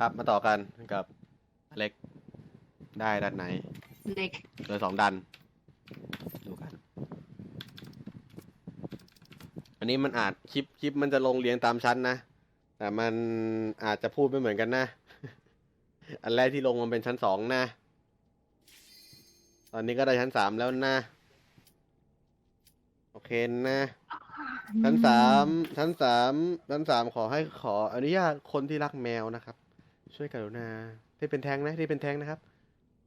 ครับมาต่อกันกับอเล็กได้ดันไหนเล็กเหลือสองดัน ดูกัน อันนี้มันอาจคลิปคลิปมันจะลงเรียงตามชั้นนะ แต่มันอาจจะพูดไม่เหมือนกันนะ อันแรกที่ลงมันเป็นชั้นสองนะ ตอนนี้ก็ได้ชั้นสามแล้วนะ โอเคนะ ชั้นสามชั้นสามชั้นสามขอให้ขออนุญาตคนที่รักแมวนะครับ ช่วยกรุณาที่เป็นแทงค์นะที่เป็นแทงค์นะครับ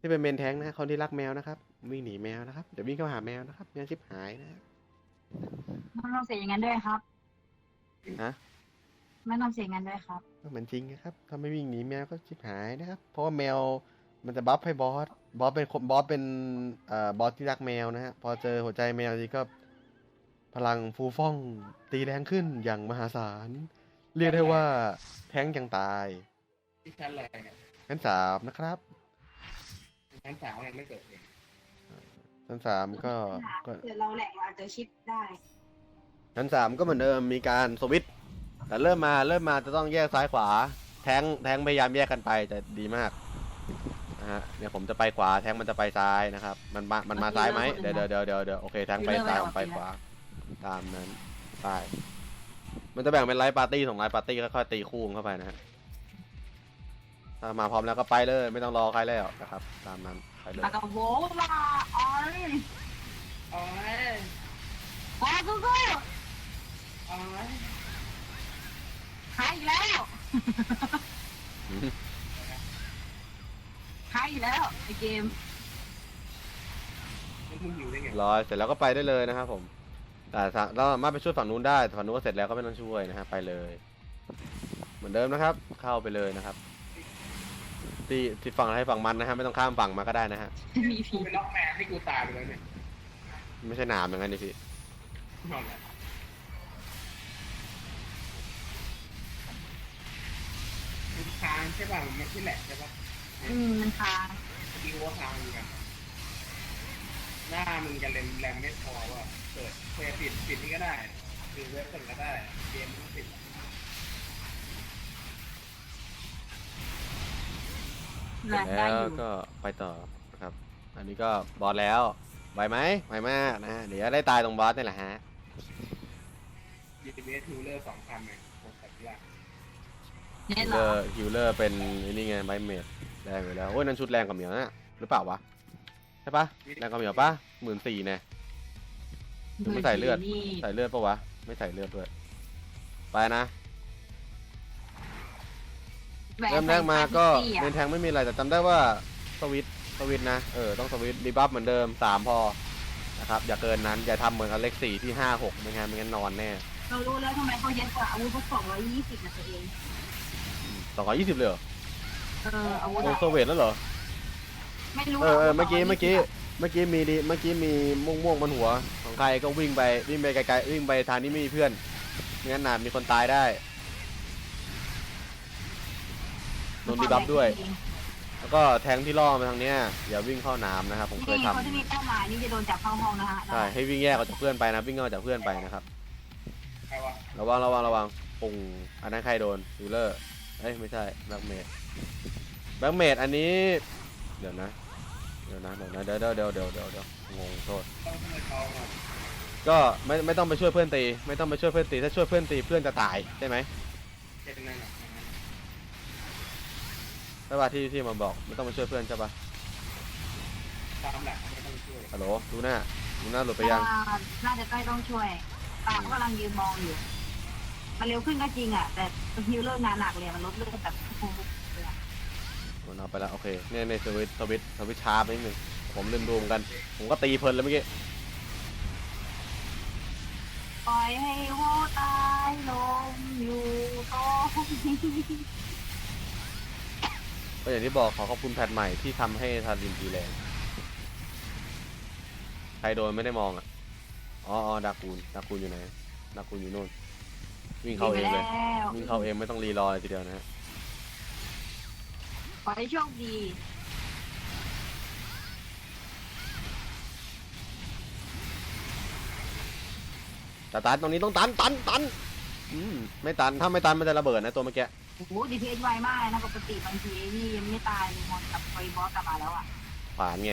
ที่เป็นเมนแทงค์นะคนที่รักแมวนะครับวิ่งหนีแมวนะครับเดี๋ยววิ่งเข้าหาแมวนะครับแมวชิบหายนะไม่ต้องเสียอย่างนั้นด้วยครับฮะไม่ต้องเสียอย่างนั้นด้วยครับก็เหมือนจริงนะครับถ้าไม่วิ่งหนีแมวก็ชิบหายนะครับ เพราะว่าแมวมันจะบัฟให้บอสบอสเป็นคนบอสเป็นเอ่อบอสที่รักแมวนะฮะพอเจอหัวใจแมวทีก็พลังฟูฟ่องตีแรงขึ้นอย่างมหาศาล เรียกได้ว่าแทงค์ยังตาย ที่ชั้นอะไรเนี่ยชั้นสามนะครับชั้นสามยังไม่เกิดเองชั้นสามก็ก็เดี๋ยวเราแหลกเราอาจจะชิปได้ชั้นสามก็เหมือนเดิมมีการสวิตช์แต่เริ่มมาเริ่มมาจะต้องแยกซ้ายขวา แทงค์แทงค์พยายามแยกกันไปจะดีมากนะฮะเนี่ยผมจะไปขวาแทงค์มันจะไปซ้ายนะครับ มันมามันมาซ้ายไหมเดี๋ยวเดี๋ยวเดี๋ยวเดี๋ยวเดี๋ยวโอเคแทงค์ไปซ้ายผมไปขวา ตามนั้นไปมันจะแบ่งเป็นไลฟ์ปาร์ตี้สองไลฟ์ปาร์ตี้ค่อยๆตีคู่เข้าไปนะฮะ ถ้ามาพร้อมแล้วก็ไปเลย ไม่ต้องรอใครแล้วนะครับ ตามนั้นไปเลยแล้วก็โว้มาออนอ๋อยขอสู้อ๋อยๆหายอีกแล้วหายอีกแล้วไอเกมมันมึงหิวได้ไงรอเสร็จแล้วก็ไปได้เลยนะครับผมแต่ถ้าเราสามารถไปช่วยฝั่งนู้นได้แต่ฝั่งนู้นก็เสร็จแล้วก็ไม่ต้องช่วยนะฮะไปเลย เหมือนเดิมนะครับ เข้าไปเลยนะครับ ที่ที่ฝั่งให้ฝั่งมันนะฮะไม่ต้องข้ามฝั่งมาก็ได้นะฮะมีกูผีไปล็อกแมนให้กูตายไปแล้วเนี่ยไม่ใช่หนามอย่างนั้นนี่พี่นอนแหละมันค้างใช่ป่ะมันไม่ใช่แหลกใช่ป่ะอืมมันค้างดีว่าค้างอยู่กันหน้ามึงจะแรมแรมไม่พอว่ะเปิดเปิดปิดปิดนี่ก็ได้หรือเว็บเปิดก็ได้เกมมันปิด เสร็จงได้แล้อวยู่ ก็ไปต่อนะครับ อันนี้ก็บอสแล้วไหวไหมไหวมากนะฮะเดี๋ยวจะได้ตายตรงบอสนี่แหละฮะยีเวสทูเลอร์สองพันเลยโคตรสักอย่างเนี่ฮิยวเหรเลออร์ฮิวเลอร์เป็นไอ้นี่ไงไบเมดแรงอยู่แล้วโอ้ยนั่นชุดแรงกว่าเหมียวนะหรือเปล่าวะใช่ปะแรงกว่าเหมียวปะหมื่นสี่เนี่ย ไม่ใส่เลือด นี่ใส่เลือดปะวะ ไม่ใส่เลือดด้วยไปนะ แหวนเริ่มแรกมาก็ใส่เมนแทงไม่มีอะไรแต่จำได้ว่าสวิตช์สวิตช์นะเออต้องสวิตช์รีบัฟเหมือนเดิมสามพอนะครับอย่าเกินนั้นอย่าทำเหมือนกับเลขสี่ที่ห้าหกไม่งั้นไม่งั้นนอนแน่เรารู้แล้วทำไมเขาเย็ดกว่าอาวุธพวกสองร้อยยี่สิบนะตัวเอง สองร้อยยี่สิบเลยเหรอเอออาวุธโอ้อะโซเวตแล้วเหรอไม่รู้เออเออว่าเมื่อกี้220เมื่อกี้เมื่อกี้มีดิเมื่อกี้มีม่วงม่วงๆบนหัวของใครก็วิ่งไปวิ่งไปไกลๆวิ่งไปทางที่ไม่มีเพื่อนไม่งั้นนาดมีคนตายได้ โดนดีบัฟด้วย แล้วก็แทงที่ล่อมาทางเนี้ยอย่าวิ่งเข้าน้ำนะครับผมเคยนี่ทำเขาจะมีเป้าหมายนี่จะโดนจับเข้าห้องนะฮะใช่ให้วิ่งแยกออกจากเพื่อนไปนะวิ่งออกจากเพื่อนไปนะครับใครวะระวังระวังระวังปุ่งอันนั้นใครโดนยูเลอร์เอ้ยไม่ใช่แบ็กเมดแบ็กเมดอันนี้เดี๋ยวนะเดี๋ยวนะเดี๋ยวนะเดี๋ยวเดี๋ยวเดี๋ยวเดี๋ยวเดี๋ยวเดี๋ยวงงโทษ ต้องให้เขาก่อนก็ไม่ไม่ต้องไปช่วยเพื่อนตี ไม่ต้องไปช่วยเพื่อนตีถ้าช่วยเพื่อนตีเพื่อนจะตายใช่ไหม เป็นนั่นน่ะ ใช่ป่ะที่ที่มาบอกไม่ต้องไปช่วยเพื่อนใช่ป่ะตามหลักไม่ต้องช่วยฮัลโหลดูหน้าดูหน้าหลุดไปยัง อ่าน่าจะใกล้ต้องช่วยตาก็กำลังยืนมองอยู่ มันเร็วขึ้นก็จริงอะ แต่ฮิวเลอร์งานหนักเลยมันลดเลือดแบบโอ้โหเลยอะมันเอาไปแล้วโอเคเนี่ยในสวิตช์สวิตช์สวิตช์ช้าไปนิดนึงผมลืมดูเหมือนกัน ผมก็ตีเพลินเลยเมื่อกี้ปล่อยให้โวตายลงอยู่ตรงนี้ ก็อย่างที่บอกขอขอบคุณแพทใหม่ที่ทำให้ทารินตีแรงใครโดนไม่ได้มองอะ อ๋ออ๋อดากูนดากูนอยู่ไหนดากูนอยู่นู่น วิ่งเข้าเองเลยไปแล้ววิ่งเข้าเองไม่ต้องรีรอเลยทีเดียวนะฮะ ขอให้โชคดีแต่ตันตรงนี้ต้องตันตันตันอืมไม่ตันถ้าไม่ตันมันจะระเบิดนะตัวเมื่อกี้ โอ้โหดีพีเอไวมากเลยนะปกติบางทีไอ้นี่ยังไม่ตายเลยมอนกับไฟบอสกลับมาแล้วอะขวานไง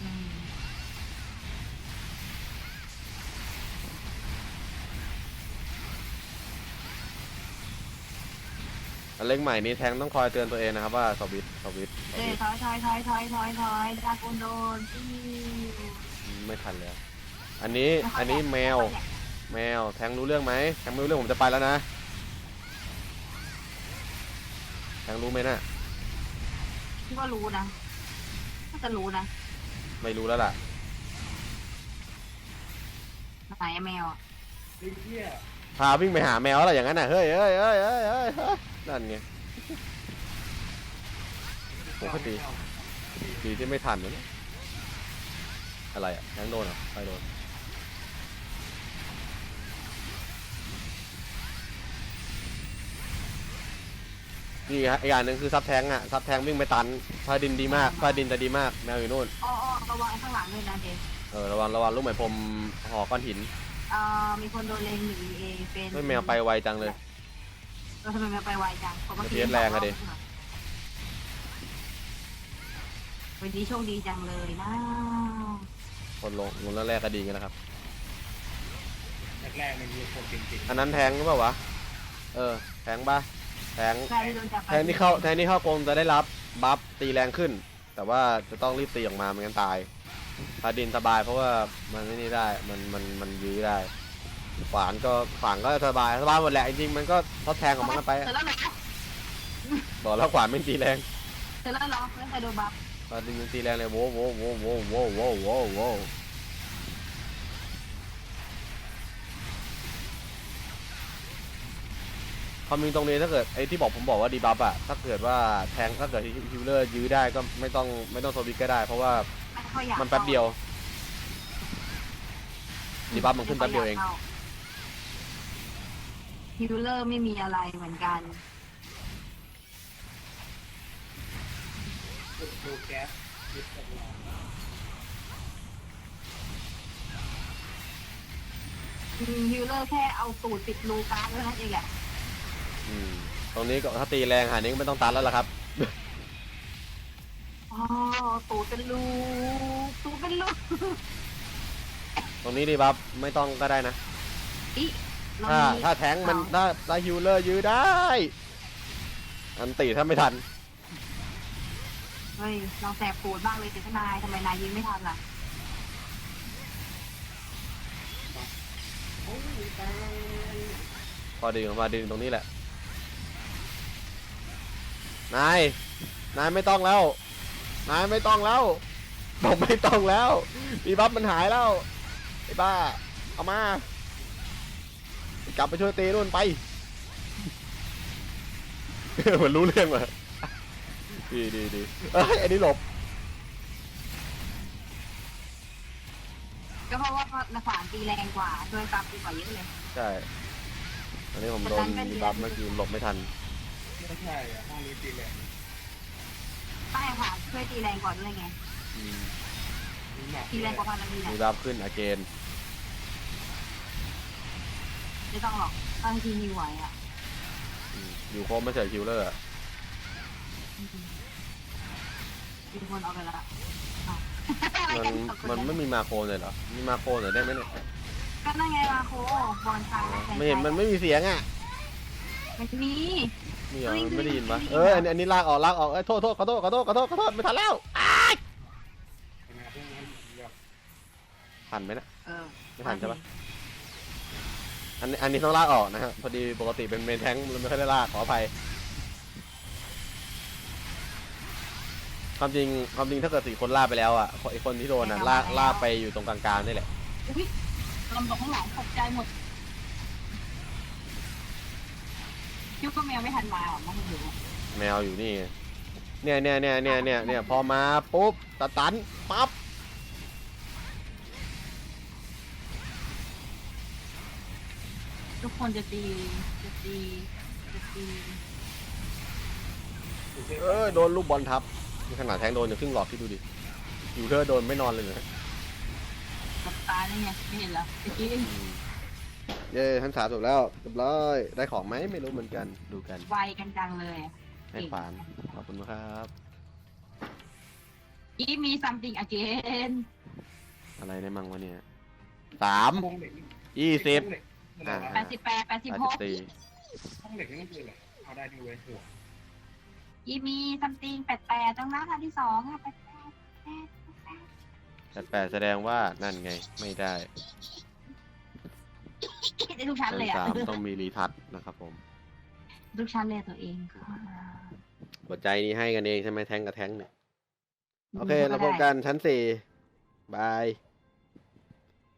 อืมอันเล็กใหม่นี้แทงต้องคอยเตือนตัวเองนะครับว่าสวิตช์สวิตช์สเอ้วิยตช์ถอยถอยถอยถอยถอยถอยดรากูนโดนที่ไม่ทันแล้ว อันนี้อันนี้แมว แมวแทงรู้เรื่องไหมแทงไม่รู้เรื่องผมจะไปแล้วนะ แท งรู้ไหมนะคิดว่ารู้นะน่าจะรู้นะไม่รู้แล้วล่ะ ไหนอะแมวอะไอ้เหี้ยพาวิ่งไปหาแมวแล้วอย่างนั้นน่ะ เฮ้ยเฮ้ยเฮ้ยเฮ้ยเฮ้ยเฮ้ยนั่นไง ปกติ ดีที่ไม่ทันนะเนี่ยอะไรอะแทงโดนเหรอไปโดน นี่ฮะอีกอย่างหนึ่งคือซับแทงอะซับแทงวิ่งไปตันฟาดินดีมากฟาดินจะดีมากแมวอยู่นู่นอ้ออ้อระวังไอ้ข้างหลังด้วยนะเดนเออระวังระวังลูกไหมพรมห่อก้อนหินเอ่อมีคนโดนเลงหนีเอเป็นไม่แมวไปไวจังเลยเออทำไมแมวไปไวจังปกติเพี้ยนแรงอะดิวันนี้โชคดีจังเลยนะคนลงลงแล้วแรกก็ดีกันแล้วครับแรกๆมันมีคนจริงอันนั้นแทงหรือเปล่าวะเออแทงปะ แทงแทงที่เข้าแทงที่เข้ากงจะได้รับบัฟตีแรงขึ้น แต่ว่าจะต้องรีบตีออกมาไม่งั้นตายพาดินสบายเพราะว่ามันไม่นี่ได้มันมันมันยื้อได้ขวานก็ขวานก็สบายสบายหมดแหละจริงๆมันก็ทดแทงของมันไปบอกแล้วขวานไม่ตีแรงเสร็แล้วเหรอไม่ใครโดนบัฟพาดินมันตีแรงเลยโว้โว้โว้วโว้โว้โว้โว้ ความจริงตรงนี้ถ้าเกิดไอ้ที่บอกผมบอกว่าดีบัฟอะถ้าเกิดว่าแทงถ้าเกิดฮิวเลอร์ยื้อได้ก็ไม่ต้องไม่ต้องโซบิกก็ได้ เพราะว่าไม่ค่อยอยากมันแป๊บเดียวดีบัฟมันขึ้นแป๊บเดียวเองฮิวเลอร์ไม่มีอะไรเหมือนกันๆดูแก๊สยึดกับเราฮิวเลอร์แค่เอาตูดติดรูการ์ดเท่านั้นเองอะอืม ตรงนี้ก็ถ้าตีแรงหานี้ก็ไม่ต้องตันแล้วล่ะครับ อ๋อตูดเป็นรูตูดเป็นรูตรงนี้ดีบัฟไม่ต้องก็ได้นะ อีเราถ้ามีถ้าแทงมันถ้าถ้าฮิวเลอร์ยื้อได้ อันตีถ้าไม่ทัน เฮ้ยเราแสบปูดมากเลยสิทนายทำไมนายยิงไม่ทันล่ะโอ้ยตายพอดึงออกมาดึงตรงนี้แหละ นาย นายไม่ต้องแล้ว นายไม่ต้องแล้วผมไม่ต้องแล้วดีบัฟมันหายแล้วไอ้บ้า เอามา กลับไปช่วยตีนู่นไปเหมือนรู้เรื่องว่ะดีดีดีเอ้ยอันนี้หลบก็เพราะว่านาขวานตีแรงกว่าช่วยซับดีกว่าเยอะเลย ใช่ อันนี้ผมโดนดีบัฟเมื่อกี้หลบไม่ทัน ไม่ใช่อะห้องนี้ตีแรงใต้ขวานช่วยตีแรงกว่าด้วยไง อืมมีหนักตีแรงกว่าพันละมีดีอะบัฟขึ้นอาเกนไม่ต้องหรอกบางทีมีไหวอะอืมอยู่โคมไม่เฉยคิวเลอร์อะมีคนเอาไปละอ้าวมันมันไม่มีมาโครเลยเหรอมีมาโครหน่อยได้ไหมเนี่ยก็นั่นไงมาโคบอลชายไม่เห็นมันไม่มีเสียงอะ มันมีนี่เหรอเฮ้ยมันไม่ได้ยินปะไม่ได้ยินเอออันนี้อันนี้ลากออกลากออกเอ้ยโทษโทษขอโทษขอโทษขอโทษขอโทษไม่ทันแล้วอ้ายขนาดพวกนั้นแบบทันไหมนะ เออไม่ทันใช่ปะ อันนี้อันนี้ต้องลากออกนะฮะพอดีปกติเป็นเมนแทงค์เราไม่ค่อยได้ลากขออภัยความจริงความจริงถ้าเกิดสี่คนลากไปแล้วอะไอคนที่โดนอะลากลากไปอยู่ตรงกลางๆนี่แหละ อุ้ยลำตกข้างหลังตกใจหมด คิวก็แมวไม่ทันมาหรอกมันอยู่แมวอยู่นี่ไงเนี่ยเนี่ยเนี่ยเนี่ยเนี่ยเนี่ยพอมาปุ๊บตะตันปั๊บทุกคนจะตีจะตีจะตีเออโดนลูกบอลทับนี่ขนาดแทงโดนอย่างครึ่งหลอดที่ดูดิอยู่เธอโดนไม่นอนเลยนะกับตาเนี่ยไงไม่เห็นเหรอเมื่อกี้อืม เย้ชั้นสามจบแล้วเรียบร้อยได้ของไหมไม่รู้เหมือนกันดูกันไวกันจังเลยอะให้ขวานขอบคุณครับอีมี something again อะไรได้มั่งวะเนี่ยสามห้องเหล็กยี่สิบห้องเหล็กมันอะไรแปวะดสิบแปดแปดสิบแปดหสิบกสี่ห้องเหล็กนี่มันคืออะไรเอาได้ด้วยหัวอีมี something แปดแปดตรงนั้นอันที่สองอะแปดแปดแปดแปดแปดแปดแสดงว่านั่นไงไม่ได้ได้ ทุกชั้นชั้นเลยอะสามต้องมีรีทัชนะครับผม ทุกชั้นเลยตัวเองค่ะหัวใจนี้ให้กันเองใช่ไหมแทงกับแทงเนี่ย โอเคเราพบกันชั้นสี่บาย